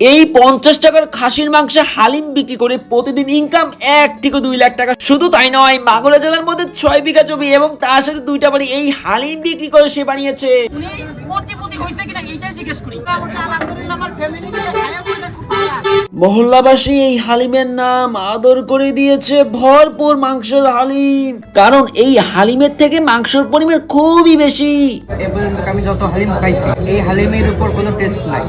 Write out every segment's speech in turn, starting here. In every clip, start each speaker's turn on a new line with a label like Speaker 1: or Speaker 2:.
Speaker 1: এই পঞ্চাশ টাকার খাসির মাংসে হালিম বিক্রি করে প্রতিদিন ইনকাম এক থেকে দুই লাখ টাকা। শুধু তাই নয়, মাগুরা জেলার মধ্যে ছয় বিঘা জমি এবং তার সাথে দুইটা বাড়ি এই হালিম বিক্রি করে সে বানিয়েছে।
Speaker 2: কোটিপতি হয়েছে কিনা এইটাই জিজ্ঞেস করি।
Speaker 3: আলহামদুলিল্লাহ আমার ফ্যামিলি নিয়ে খায়া পয়সা খুব ভালো আছে
Speaker 1: মহল্লাবাসী এই হালিমের নাম আদর করে দিয়েছে ভরপুর মাংসের হালিম। কারণ এই হালিমের থেকে মাংসের পরিমাণ খুবই বেশি।
Speaker 4: আমি যত হালিম খাইছি এই হালিমের উপর কোনো টেস্ট নাই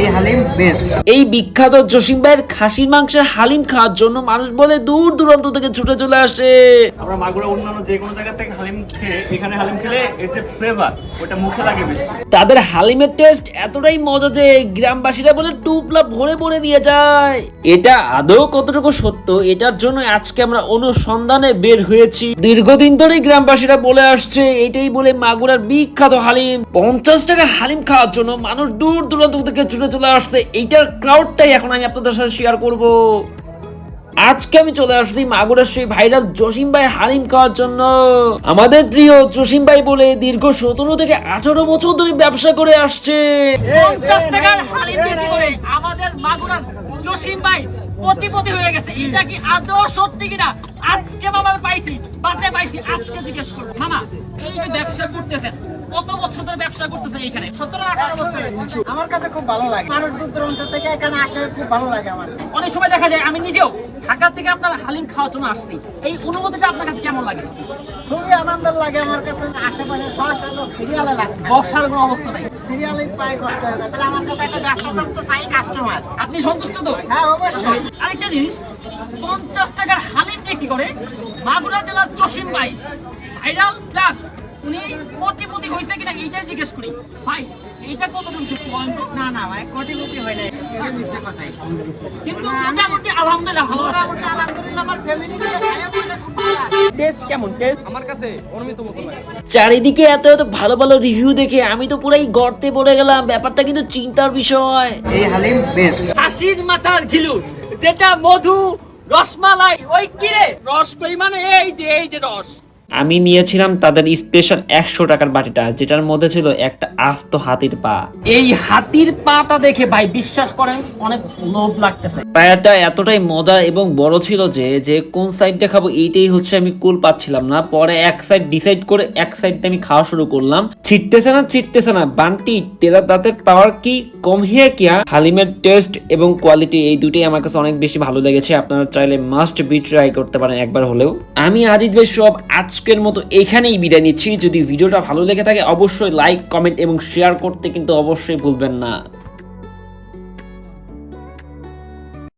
Speaker 4: এই হালিম বেস্ট
Speaker 1: এই বিখ্যাত জসিম ভাইয়ের খাসির মাংসের হালিম খাওয়ার জন্য মানুষ বলে দূর দূরান্ত থেকে ছুটে চলে আসে।
Speaker 5: আমরা মাগুরা অন্যান্য যে কোনো জায়গা থেকে হালিম খেয়ে এখানে হালিম খেলে এর যে ফ্লেভার ওটা মুখে লাগে বেশি।
Speaker 1: তাদের হালিমের টেস্ট এতটাই মজা যে গ্রামবাসীরা বলে টুপলা ভরে ভরে দিয়ে যায়। এটা আদৌ কতটুকু সত্য? এটার জন্য আজকে আমরা অনুসন্ধানে বের হয়েছি। দীর্ঘদিন ধরে গ্রামবাসীরা বলে আসছে, এটাই বলে মাগুরার বিখ্যাত হালিম। পঞ্চাশ টাকা হালিম খাওয়ার জন্য মানুষ দূর দূরান্ত থেকে ছুটে চলে আসছে। এইটার ক্রাউডটাই এখন আমি আপনাদের সাথে শেয়ার করব। আজকে আমি চলে আসছি মাগুরার সেই ভাইরাল জসিম ভাই হালিম খাওয়ার জন্য। আমাদের প্রিয় জসিম ভাই বলে দীর্ঘ সতেরো থেকে আঠারো বছর ধরে ব্যবসা করে আসছে।
Speaker 2: পঞ্চাশ টাকার হালিম বিক্রি করে আমাদের মাগুরার জসিম ভাই কোটিপতি হয়ে গেছে। এটা কি আদৌ সত্যি কিনা? আজকে আমি পাইছি বার্থডে পাইছি আজকে জিজ্ঞেস করব। মামা এই যে ব্যবসা করতেছেন কত বছর ধরে ব্যবসা করতেছেন এইখানে?
Speaker 3: সতেরো আঠারো বছর আমার কাছে খুব ভালো লাগে। মানুষ দূর দূরান্ত থেকে এখানে আসে খুব ভালো লাগে আমার।
Speaker 2: অনেক সময় দেখা যায় আমি নিজেও ঢাকা থেকে আপনার হালিম খাওয়ার জন্য আসছি। এই অনুভূতিটা আপনার কাছে কেমন লাগে?
Speaker 3: খুবই আনন্দ লাগে আমার কাছে। আশেপাশে সরাসরি লোক সিরিয়ালে
Speaker 2: বসার কোনো অবস্থা নাই?
Speaker 3: সিরিয়ালে পায় কষ্ট হয়ে যায়। তাহলে আমার কাছে একটা ব্যবসা তো চাই কাস্টমার।
Speaker 2: আপনি সন্তুষ্ট তো?
Speaker 3: হ্যাঁ অবশ্যই।
Speaker 2: আরেকটা জিনিস পঞ্চাশ টাকার হালিম বিক্রি করে? মাগুরা জেলার জসিম ভাই ভাইরাল প্লাস উনি কোটিপতি হয়েছে কিনা এইটাই জিজ্ঞেস করি। ভাই এইটা কত
Speaker 3: না না ভাই কোটিপতি হয় নাই। এটা মিথ্যে কথাই।
Speaker 2: কিন্তু মোটামুটি আলহামদুলিল্লাহ ভালো আছে।
Speaker 3: আলহামদুলিল্লাহ আমার ফ্যামিলি নিয়ে খায়া পয়সা খুব ভালো আছে।
Speaker 2: টেস্ট কেমন? টেস্ট
Speaker 4: আমার কাছে অনুমিত মতো লাগে।
Speaker 1: চারিদিকে এত এত ভালো ভালো রিভিউ দেখে আমি তো পুরাই গর্তে পড়ে গেলাম। ব্যাপারটা কিন্তু চিন্তার বিষয়।
Speaker 4: এই হালিম বেস্ট
Speaker 2: খাসির মাথার ঘিলু যেটা মধু রসমালাই ওই কিরে রস কই মানে এই যে এই যে রস।
Speaker 1: আমি নিয়েছিলাম তাদের স্পেশাল একশো টাকার বাটিটা যেটার মধ্যে ছিল একটা আস্ত হাতির পা।
Speaker 2: এই হাতির পাটা দেখে ভাই বিশ্বাস করেন অনেক লোভ লাগতেছে।
Speaker 1: পায়াটা এতটাই মজা এবং বড় ছিল যে যে কোন সাইডটা খাব এইটাই হচ্ছে আমি কুল পাচ্ছিলাম না। পরে এক সাইড ডিসাইড করে এক সাইডটা আমি খাওয়া শুরু করলাম। ছিটতেছে না ছিটতেছে না। বান্টি তেরা দাঁতের পাওয়ার কি কম হিয়া কিয়া হালিমের টেস্ট এবং কোয়ালিটি এই দুটোই আমার কাছে অনেক বেশি ভালো লেগেছে। আপনারা চাইলে মাস্ট বি ট্রাই করতে পারেন একবার হলেও। আমি আজিজ ভাই সব আজকের মতো এখানেই বিদায় নিচ্ছি। যদি ভিডিওটা ভালো লেগে থাকে, অবশ্যই লাইক কমেন্ট এবং শেয়ার করতে কিন্তু অবশ্যই ভুলবেন না।